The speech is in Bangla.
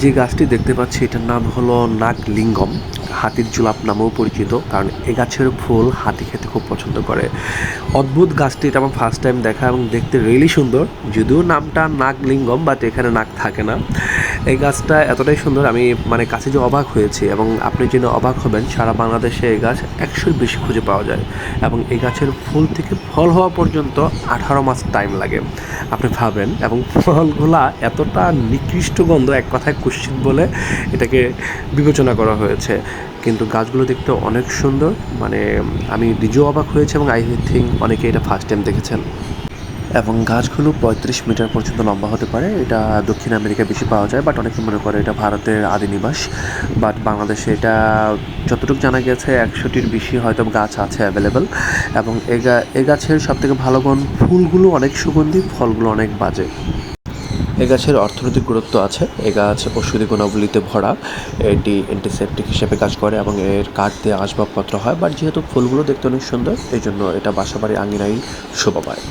যে গাছটি দেখতে পাচ্ছি, এটার নাম হলো নাগলিঙ্গম। হাতির জুলাপ নামেও পরিচিত, কারণ এ গাছের ফুল হাতি খেতে খুব পছন্দ করে। অদ্ভুত গাছটি, এটা আমার ফার্স্ট টাইম দেখা এবং দেখতে রিয়েলি সুন্দর। যদিও নামটা নাগলিঙ্গম বাট এখানে নাক থাকে না। এই গাছটা এতটাই সুন্দর, আমি মানে কাছে যে অবাক হয়েছি এবং আপনি জেনে অবাক হবেন, সারা বাংলাদেশে এই গাছ একশোর বেশি খুঁজে পাওয়া যায় এবং এই গাছের ফুল থেকে ফল হওয়া পর্যন্ত আঠারো মাস টাইম লাগে। আপনি ভাবেন, এবং ফলগুলা এতটা নিকৃষ্ট গন্ধ, এক কথায় কুশ্চিত বলে এটাকে বিবেচনা করা হয়েছে। কিন্তু গাছগুলো দেখতে অনেক সুন্দর মানে আমি নিজেও অবাক হয়েছে এবং আই থিঙ্ক অনেকে এটা ফার্স্ট টাইম দেখেছেন। এবং গাছগুলো পঁয়ত্রিশ মিটার পর্যন্ত লম্বা হতে পারে। এটা দক্ষিণ আমেরিকায় বেশি পাওয়া যায় বাট অনেকে মনে করে এটা ভারতের আদি নিবাস। বাট বাংলাদেশে এটা যতটুকু জানা গেছে, একশোটির বেশি হয়তো গাছ আছে অ্যাভেলেবেল এবং এ গাছের সবথেকে ভালো গুণ, ফুলগুলো অনেক সুগন্ধি, ফলগুলো অনেক বাজে। এ গাছের অর্থনৈতিক গুরুত্ব আছে। এ গাছ ওষুধি গুণাবলীতে ভরা, এটি অ্যান্টিসেপটিক হিসেবে কাজ করে এবং এর কাঠ দিয়ে আসবাবপত্র হয় বাট যেহেতু ফুলগুলো দেখতে অনেক সুন্দর এই জন্য এটা বাসাবাড়ি আঙিনাই শোভা পায়।